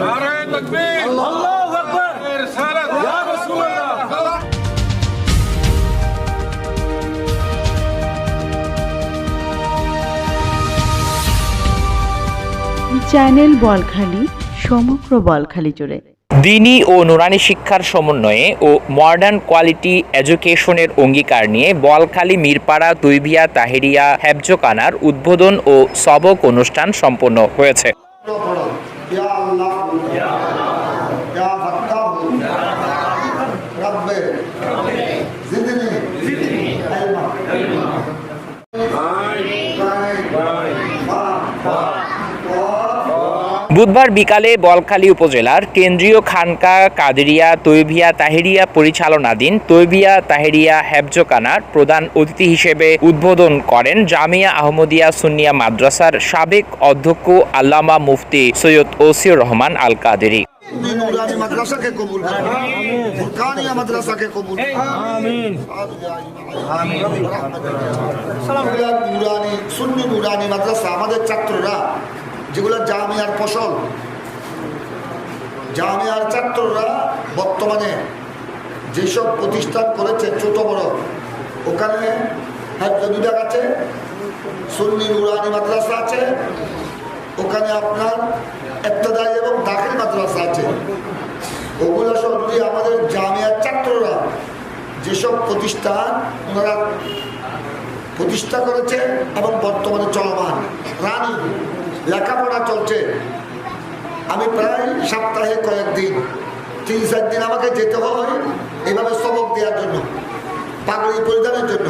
নারে তকবীর আল্লাহু আকবার রিসালাত চ্যানেল বলখালি সমগ্র বলখালি জুড়ে। দিনী ও নুরানি শিক্ষার সমন্বয়ে ও মডার্ন কোয়ালিটি এডুকেশনের অঙ্গীকার নিয়ে বলখালী, মিরপাড়া, তুইবিয়া, তাহেরিয়া হ্যাবজোকানার উদ্বোধন ও সবক অনুষ্ঠান সম্পন্ন হয়েছে। বুধবার বিকালে বলখালী উপজেলার কেন্দ্রীয় খানকা কাদেরিয়া তৈবিয়া তাহেরিয়া পরিচালনাধীন তৈবিয়া তাহেরিয়া হ্যাবজোকানার প্রধান অতিথি হিসেবে উদ্বোধন করেন জামিয়া আহমদিয়া সুনিয়া মাদ্রাসার সাবেক অধ্যক্ষ আল্লামা মুফতি সৈয়দ ওসিউর রহমান আল কাদেরি আমাদের ছাত্ররা যেগুলো জামিয়ার ফসল। জামিয়ার ছাত্ররা বর্তমানে যেসব প্রতিষ্ঠান করেছে ছোট বড়, ওখানে হ্যাফজ বিভাগ আছে, সুন্নি নুরানি মাদ্রাসা আছে, ওখানে আপনার এত্তদায়ী এবং দাখিল মাদ্রাসা আছে। ওগুলো সব যদি আমাদের জামিয়ার ছাত্ররা যেসব প্রতিষ্ঠান ওনারা প্রতিষ্ঠা করেছে এবং বর্তমানে চলমান। রানী। লেখাপড়া চলছে। আমি প্রায় সপ্তাহে কয়েকদিন তিন চার দিন আমাকে যেতে হয় এভাবে সবক দেওয়ার জন্য পাগড়ি পরিধানের জন্য।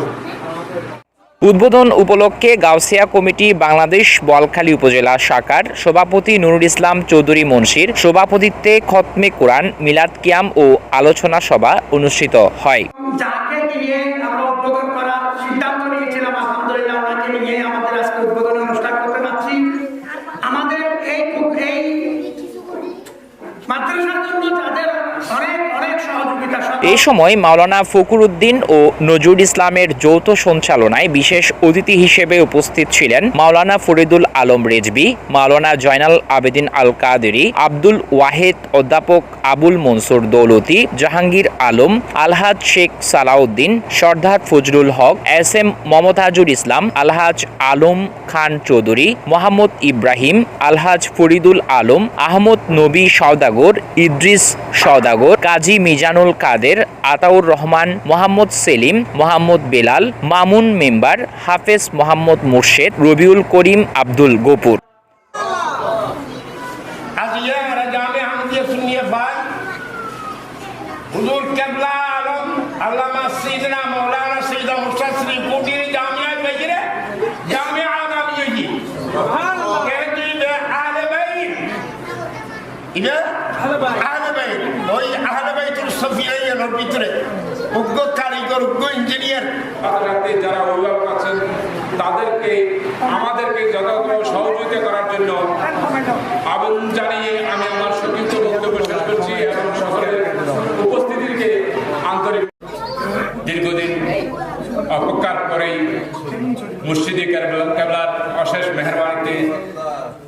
উদ্বোধন উপলক্ষে গাউসিয়া কমিটি বাংলাদেশ বলখালী উপজেলা শাখার সভাপতি নুরুল ইসলাম চৌধুরী মুন্সির সভাপতিত্বে খতমে কোরআন মিলাদ কিয়াম ও আলোচনা সভা অনুষ্ঠিত হয়। যাকে নিয়ে আমরা উদ্বোধন করার সিদ্ধান্ত নিয়েছিলাম আলহামদুলিল্লাহ ওনাকে নিয়ে আমাদের আজকে উদ্বোধন অনুষ্ঠান করতে পারছি আমাদের এই এই এই সময় মাওলানা ফকুর উদ্দিন ও নজরুল ইসলামের যৌথ সঞ্চালনায় বিশেষ অতিথি হিসেবে উপস্থিত ছিলেন মাওলানা ফরিদুল আলম রেজবি, মাওলানা জয়নাল আবেদিন আল কাদেরি আব্দুল ওয়াহেদ অধ্যাপক Abul Mansur Daulati, Jahangir Alam, Alhaj Sheikh Salauddin, Sardar Fazlul Haque, S M Momtazul Islam, Alhaj Alam Khan Chowdhury, Mohammad Ibrahim, Alhaj Faridul Alam, Ahmad Nabi Saudagar, Idris Saudagar, Kazi Mizanul Kader, Ataur Rahman, Mohammad Selim, Mohammad Belal, Mamun member, Hafez Mohammad Murshed, Rabiul করিম আব্দুল গোপুর ওই আহলে বাইতুল সফিয়াইয়ের ভিতরে। উগ্র কারিগর, উগ্র engineer. যারা অভিভাবক আছেন তাদেরকে, আমাদেরকে যথাযথ সহযোগিতা করার জন্য আবেদন জানিয়ে আমি আমার সংক্ষিপ্ত বক্তব্য শেষ করছি এবং সকলের উপস্থিতিকে আন্তরিক দীর্ঘদিন অপেক্ষার পরেই মুর্শিদি কেবলার অশেষ মেহরবানিতে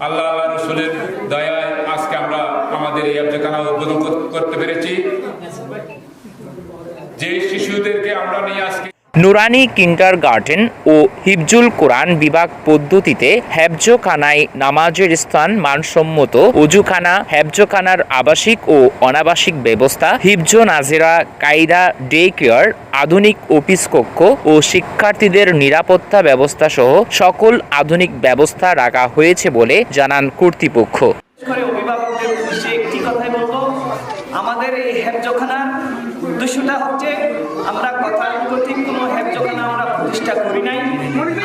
আল্লাহ আল্লাহ রসুলের দয়ায় আমাদের এই আব্দখানা উদ্বোধন করতে পেরেছি। যে শিশুদেরকে আমরা নিয়ে আজকে নুরানি কিন্ডার গার্ডেন ও হিফজুল কোরআন বিভাগ পদ্ধতিতে হেফজোখানায় নামাজের স্থান মানসম্মত অজুখানা হেফজোখানার আবাসিক ও অনাবাসিক ব্যবস্থা হিফজো নাজেরা কায়দা ডে কেয়ার আধুনিক অফিস কক্ষ ও শিক্ষার্থীদের নিরাপত্তা ব্যবস্থা সহ সকল আধুনিক ব্যবস্থা রাখা হয়েছে বলে জানান কর্তৃপক্ষ। আমাদের এই হেফজখানার উদ্দেশ্যটা হচ্ছে, আমরা প্রতি কোনো হেফজখানা আমরা প্রতিষ্ঠা করি নাই।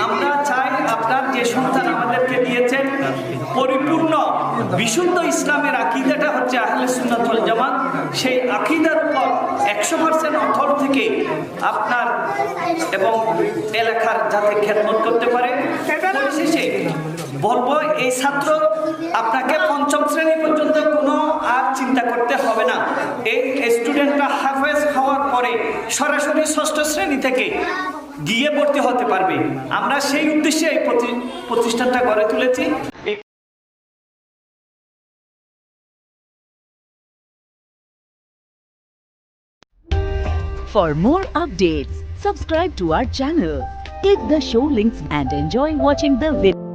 আমরা চাই আপনার যে সন্তান আমাদেরকে দিয়েছেন, পরিপূর্ণ, বিশুদ্ধ ইসলামের আকিদাটা হচ্ছে আহলে সুন্নাতুল জামাত। সেই আকিদার উপর একশো পার্সেন্ট অথর থেকে আপনার এবং এলাকার যাতে খেদমত করতে পারে। পরিশেষে বলব, এই ছাত্র আপনাকে পঞ্চম শ্রেণি পর্যন্ত কোনো চিন্তা করতে হবে না এই স্টুডেন্টরা হাফেজ হওয়ার পরে সরাসরি ষষ্ঠ শ্রেণি থেকে গিয়ে ভর্তি হতে পারবে আমরা সেই উদ্দেশ্যে এই প্রতিষ্ঠানটা গড়ে তুলেছি For more updates, subscribe to our channel, click the show links and enjoy watching the video.